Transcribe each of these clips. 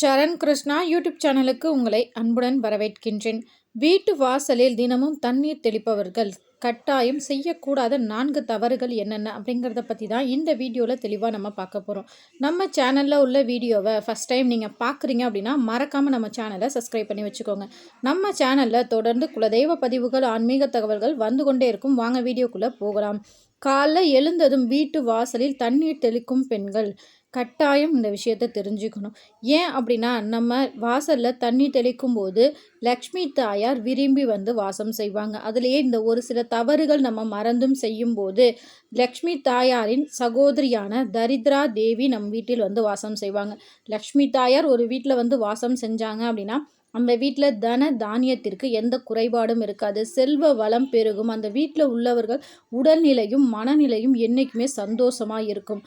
சரண் Krishna YouTube சேனலுக்கு உங்களை அன்புடன் வரவேற்கின்றேன். வீட்டு வாசலில் தினமும் தண்ணீர் தெளிப்பவர்கள் கட்டாயம் செய்யக்கூடாத நான்கு தவறுகள் என்னென்ன அப்படிங்கிறத பற்றி தான் இந்த வீடியோவில் தெளிவாக நம்ம பார்க்க போகிறோம் நம்ம சேனலில் உள்ள வீடியோவை ஃபஸ்ட் டைம் நீங்கள் பார்க்குறீங்க அப்படின்னா மறக்காமல் நம்ம சேனலை சப்ஸ்கிரைப் பண்ணி வச்சுக்கோங்க. நம்ம சேனலில் தொடர்ந்து குலதெய்வ பதிவுகள் ஆன்மீக தகவல்கள் வந்து கொண்டே இருக்கும். வாங்க வீடியோக்குள்ளே போகலாம். காலைல எழுந்ததும் வீட்டு வாசலில் தண்ணீர் தெளிக்கும் பெண்கள் கட்டாயம் இந்த விஷயத்த தெரிஞ்சுக்கணும். ஏன் அப்படின்னா நம்ம வாசலில் தண்ணி தெளிக்கும் போது லக்ஷ்மி தாயார் விரும்பி வந்து வாசம் செய்வாங்க. அதுலேயே இந்த ஒரு சில தவறுகள் நம்ம மறந்தும் செய்யும்போது லக்ஷ்மி தாயாரின் சகோதரியான தரித்ரா தேவி நம் வீட்டில் வந்து வாசம் செய்வாங்க. லக்ஷ்மி தாயார் ஒரு வீட்டில் வந்து வாசம் செஞ்சாங்க அப்படின்னா அந்த வீட்டில் தன தானியத்திற்கு எந்த குறைபாடும் இருக்காது. செல்வ வளம் பெருகும். அந்த வீட்டில் உள்ளவர்கள் உடல்நிலையும் மனநிலையும் என்றைக்குமே சந்தோஷமாக இருக்கும்.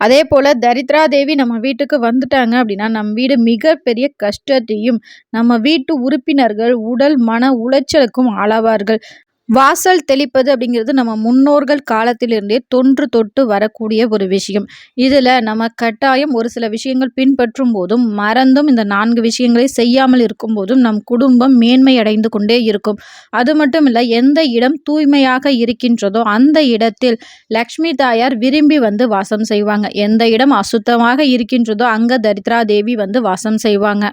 அதே போல் தரித்ரா தேவி நம்ம வீட்டுக்கு வந்துட்டாங்க அப்படின்னா நம் வீடு மிகப்பெரிய கஷ்டத்தையும் நம்ம வீட்டு உறுப்பினர்கள் உடல் மன உளைச்சலுக்கும் ஆளாவார்கள். வாசல் தெளிப்பது அப்படிங்கிறது நம்ம முன்னோர்கள் காலத்திலிருந்தே தொன்று தொட்டு வரக்கூடிய ஒரு விஷயம். இதில் நம்ம கட்டாயம் ஒரு சில விஷயங்கள் பின்பற்றும் போதும் மறந்தும் இந்த நான்கு விஷயங்களை செய்யாமல் இருக்கும் போதும் நம் குடும்பம் மேன்மை அடைந்து கொண்டே இருக்கும். அது மட்டும் இல்லை எந்த இடம் தூய்மையாக இருக்கின்றதோ அந்த இடத்தில் லக்ஷ்மி தாயார் விரும்பி வந்து வாசம் செய்வாங்க. எந்த இடம் அசுத்தமாக இருக்கின்றதோ அங்கே தரித்ரா தேவி வந்து வாசம் செய்வாங்க.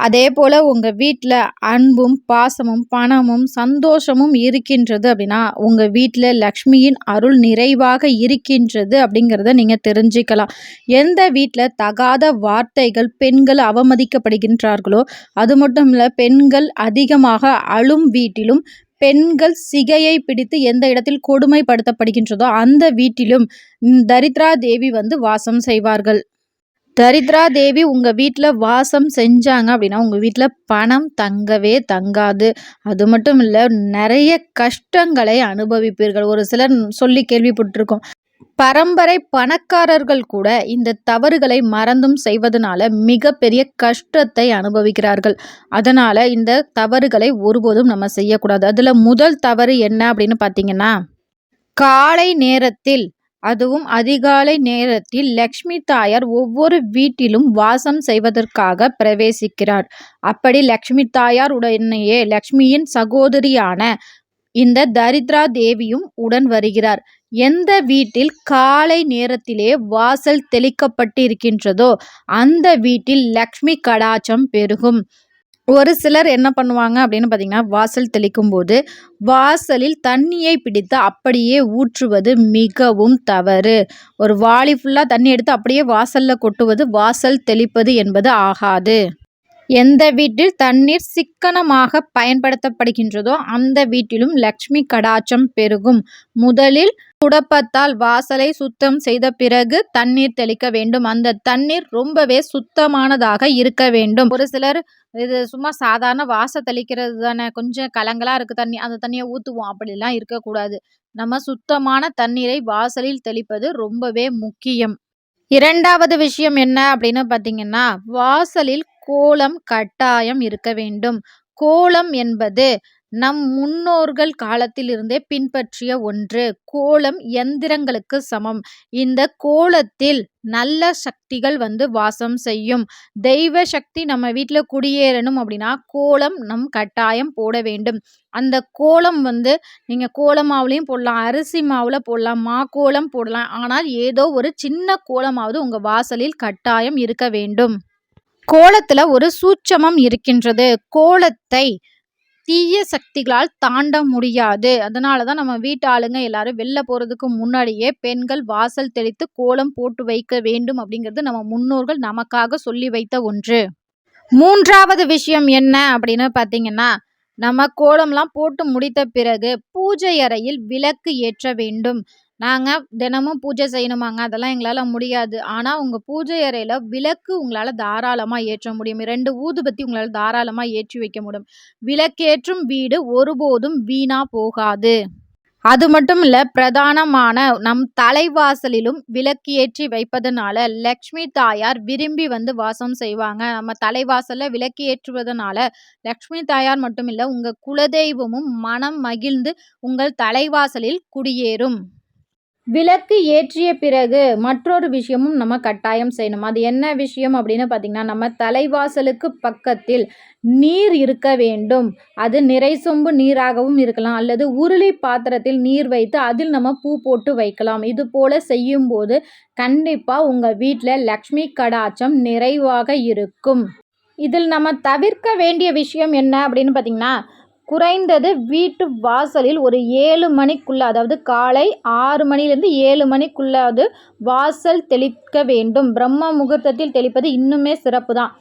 அதே போல் உங்கள் வீட்டில் அன்பும் பாசமும் பணமும் சந்தோஷமும் இருக்கின்றது அப்படின்னா உங்கள் வீட்டில் லக்ஷ்மியின் அருள் நிறைவாக இருக்கின்றது அப்படிங்கிறத நீங்கள் தெரிஞ்சுக்கலாம். எந்த வீட்டில் தகாத வார்த்தைகள் பெண்கள் அவமதிக்கப்படுகின்றார்களோ அது மட்டும் இல்லை பெண்கள் அதிகமாக அழும் வீட்டிலும் பெண்கள் சிகையை பிடித்து எந்த இடத்தில் கொடுமைப்படுத்தப்படுகின்றதோ அந்த வீட்டிலும் தரித்ரா தேவி வந்து வாசம் செய்வார்கள். தரித்ரா தேவி உங்கள் வீட்டில் வாசம் செஞ்சாங்க அப்படின்னா உங்கள் வீட்டில் பணம் தங்கவே தங்காது. அது மட்டும் இல்லை நிறைய கஷ்டங்களை அனுபவிப்பீர்கள். ஒரு சிலர் சொல்லி கேள்விப்பட்டிருக்கோம். பரம்பரை பணக்காரர்கள் கூட இந்த தவறுகளை மறந்தும் செய்வதனால மிகப்பெரிய கஷ்டத்தை அனுபவிக்கிறார்கள். அதனால் இந்த தவறுகளை ஒருபோதும் நம்ம செய்யக்கூடாது. அதில் முதல் தவறு என்ன அப்படின்னு பார்த்தீங்கன்னா காலை நேரத்தில் அதுவும் அதிகாலை நேரத்தில் லக்ஷ்மி தாயார் ஒவ்வொரு வீட்டிலும் வாசம் செய்வதற்காக பிரவேசிக்கிறார். அப்படி லக்ஷ்மி தாயார் உடனேயே லக்ஷ்மியின் சகோதரியான இந்த தரித்ரா தேவியும் உடன் வருகிறார். எந்த வீட்டில் காலை நேரத்திலே வாசல் தெளிக்கப்பட்டிருக்கின்றதோ அந்த வீட்டில் லக்ஷ்மி கடாச்சம் பெருகும். ஒரு சிலர் என்ன பண்ணுவாங்க அப்படின்னு பார்த்தீங்கன்னா வாசல் தெளிக்கும் போது வாசலில் தண்ணியை பிடித்து அப்படியே ஊற்றுவது மிகவும் தவறு. ஒரு வாளி ஃபுல்லாக தண்ணி எடுத்து அப்படியே வாசலில் கொட்டுவது வாசல் தெளிப்பது என்பது ஆகாது. எந்த வீட்டில் தண்ணீர் சிக்கனமாக பயன்படுத்தப்படுகின்றதோ அந்த வீட்டிலும் லக்ஷ்மி கடாச்சம் பெருகும். முதலில் துடப்பத்தால் வாசலை சுத்தம் செய்த பிறகு தண்ணீர் தெளிக்க வேண்டும். அந்த தண்ணீர் ரொம்பவே சுத்தமானதாக இருக்க வேண்டும். ஒரு சிலர் இது சும்மா சாதாரண வாச தெளிக்கிறது தானே கொஞ்சம் கலங்களாக இருக்குது தண்ணி அந்த தண்ணியை ஊற்றுவோம் அப்படிலாம் இருக்கக்கூடாது. நம்ம சுத்தமான தண்ணீரை வாசலில் தெளிப்பது ரொம்பவே முக்கியம். இரண்டாவது விஷயம் என்ன அப்படின்னு பார்த்தீங்கன்னா வாசலில் கோலம் கட்டாயம் இருக்க வேண்டும். கோலம் என்பது நம் முன்னோர்கள் காலத்திலிருந்தே பின்பற்றிய ஒன்று. கோலம் எந்திரங்களுக்கு சமம். இந்த கோலத்தில் நல்ல சக்திகள் வந்து வாசம் செய்யும். தெய்வ சக்தி நம்ம வீட்டில் குடியேறணும் அப்படின்னா கோலம் நம் கட்டாயம் போட வேண்டும். அந்த கோலம் வந்து நீங்கள் கோல மாவுலேயும் போடலாம் அரிசி மாவில் போடலாம் மா கோலம் போடலாம். ஆனால் ஏதோ ஒரு சின்ன கோலமாவது உங்கள் வாசலில் கட்டாயம் இருக்க வேண்டும். கோலத்தில் ஒரு சூட்சமம் இருக்கின்றது. கோலத்தை தீய சக்திகளால் தாண்ட முடியாது. அதனால தான் நம்ம வீட்டு ஆளுங்க எல்லாரும் வெளில போகிறதுக்கு முன்னாடியே பெண்கள் வாசல் தெளித்து கோலம் போட்டு வைக்க வேண்டும் அப்படிங்கிறது நம்ம முன்னோர்கள் நமக்காக சொல்லி வைத்த ஒன்று. மூன்றாவது விஷயம் என்ன அப்படின்னு பார்த்தீங்கன்னா நம்ம கோலம்லாம் போட்டு முடித்த பிறகு பூஜை அறையில் விளக்கு ஏற்ற வேண்டும். நாங்கள் தினமும் பூஜை செய்யணுமாங்க? அதெல்லாம் எங்களால் முடியாது. ஆனால் உங்கள் பூஜை அறையில் விளக்கு உங்களால் தாராளமாக ஏற்ற முடியும். ரெண்டு ஊதுபத்தி உங்களால் தாராளமாக ஏற்றி வைக்க முடியும். விளக்கேற்றும் வீடு ஒருபோதும் வீணாக போகாது. அது மட்டும் இல்லை பிரதானமான நம் தலைவாசலிலும் விளக்கு ஏற்றி வைப்பதனால லக்ஷ்மி தாயார் விரும்பி வந்து வாசம் செய்வாங்க. நம்ம தலைவாசலில் விளக்கு ஏற்றுவதனால லக்ஷ்மி தாயார் மட்டும் இல்லை உங்கள் குலதெய்வமும் மனம் மகிழ்ந்து உங்கள் தலைவாசலில் குடியேறும். விளக்கு ஏற்றிய பிறகு மற்றொரு விஷயமும் நம்ம கட்டாயம் செய்யணும். அது என்ன விஷயம் அப்படின்னு பார்த்தீங்கன்னா நம்ம தலைவாசலுக்கு பக்கத்தில் நீர் இருக்க வேண்டும். அது நிறை சொம்பு நீராகவும் இருக்கலாம். அல்லது உருளி பாத்திரத்தில் நீர் வைத்து அதில் நம்ம பூ போட்டு வைக்கலாம். இது போல செய்யும்போது கண்டிப்பாக உங்கள் வீட்டில் லக்ஷ்மி கடாச்சம் நிறைவாக இருக்கும். இதில் நம்ம தவிர்க்க வேண்டிய விஷயம் என்ன அப்படின்னு பார்த்தீங்கன்னா குறைந்தது வீட்டு வாசலில் ஒரு ஏழு மணிக்குள்ளே அதாவது காலை ஆறு மணிலேருந்து ஏழு மணிக்குள்ளாவது வாசல் தெளிக்க வேண்டும். பிரம்ம முகூர்த்தத்தில் தெளிப்பது இன்னுமே சிறப்பு தான்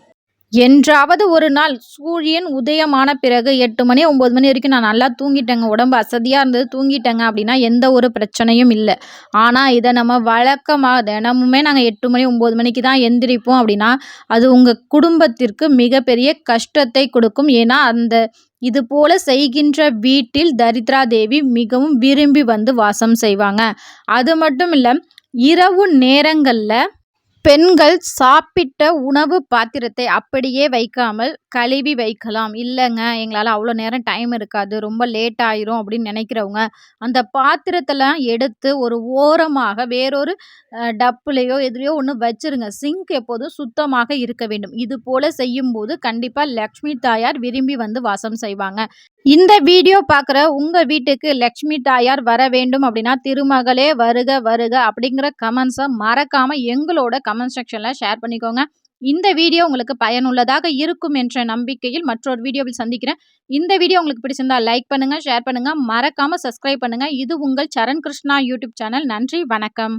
என்றாவது ஒரு நாள் சூரியன் உதயமான பிறகு எட்டு மணி ஒம்பது மணி வரைக்கும் நான் நல்லா தூங்கிட்டேங்க. உடம்பு அசதியாக இருந்தது தூங்கிட்டேங்க அப்படின்னா எந்த ஒரு பிரச்சனையும் இல்லை. ஆனால் இதை நம்ம வழக்கமாக தினமுமே நாங்கள் எட்டு மணி ஒம்பது மணிக்கு தான் எந்திரிப்போம் அப்படின்னா அது உங்கள் குடும்பத்திற்கு மிகப்பெரிய கஷ்டத்தை கொடுக்கும். ஏன்னா அந்த இதுபோல செய்கின்ற வீட்டில் தரித்ரா தேவி மிகவும் விரும்பி வந்து வாசம் செய்வாங்க. அது மட்டும் இல்லை இரவு நேரங்களில் பெண்கள் சாப்பிட்ட உணவு பாத்திரத்தை அப்படியே வைக்காமல் கழுவி வைக்கலாம். இல்லைங்க எங்களால் அவ்வளோ நேரம் டைம் இருக்காது. ரொம்ப லேட் ஆயிரும் அப்படின்னு நினைக்கிறவங்க அந்த பாத்திரத்தெல்லாம் எடுத்து ஒரு ஓரமாக வேறொரு டப்புலையோ எதுலையோ ஒன்று வச்சிருங்க. சிங்க் எப்போதும் சுத்தமாக இருக்க வேண்டும். இது போல் செய்யும்போது கண்டிப்பாக லக்ஷ்மி தாயார் விரும்பி வந்து வாசம் செய்வாங்க. இந்த வீடியோ பார்க்குற உங்கள் வீட்டுக்கு லக்ஷ்மி தாயார் வர வேண்டும் அப்படின்னா திருமகளே வருக வருக அப்படிங்கிற கமெண்ட்ஸை மறக்காமல் எங்களோட கமெண்ட் செக்ஷனில் ஷேர் பண்ணிக்கோங்க. இந்த வீடியோ உங்களுக்கு பயனுள்ளதாக இருக்கும் என்ற நம்பிக்கையில் மற்றொரு வீடியோவில் சந்திக்கிறேன். இந்த வீடியோ உங்களுக்கு பிடிச்சிருந்தா லைக் பண்ணுங்கள் ஷேர் பண்ணுங்கள் மறக்காமல் சப்ஸ்கிரைப் பண்ணுங்கள் இது உங்கள் சரண் கிருஷ்ணா யூடியூப் சேனல் நன்றி வணக்கம்.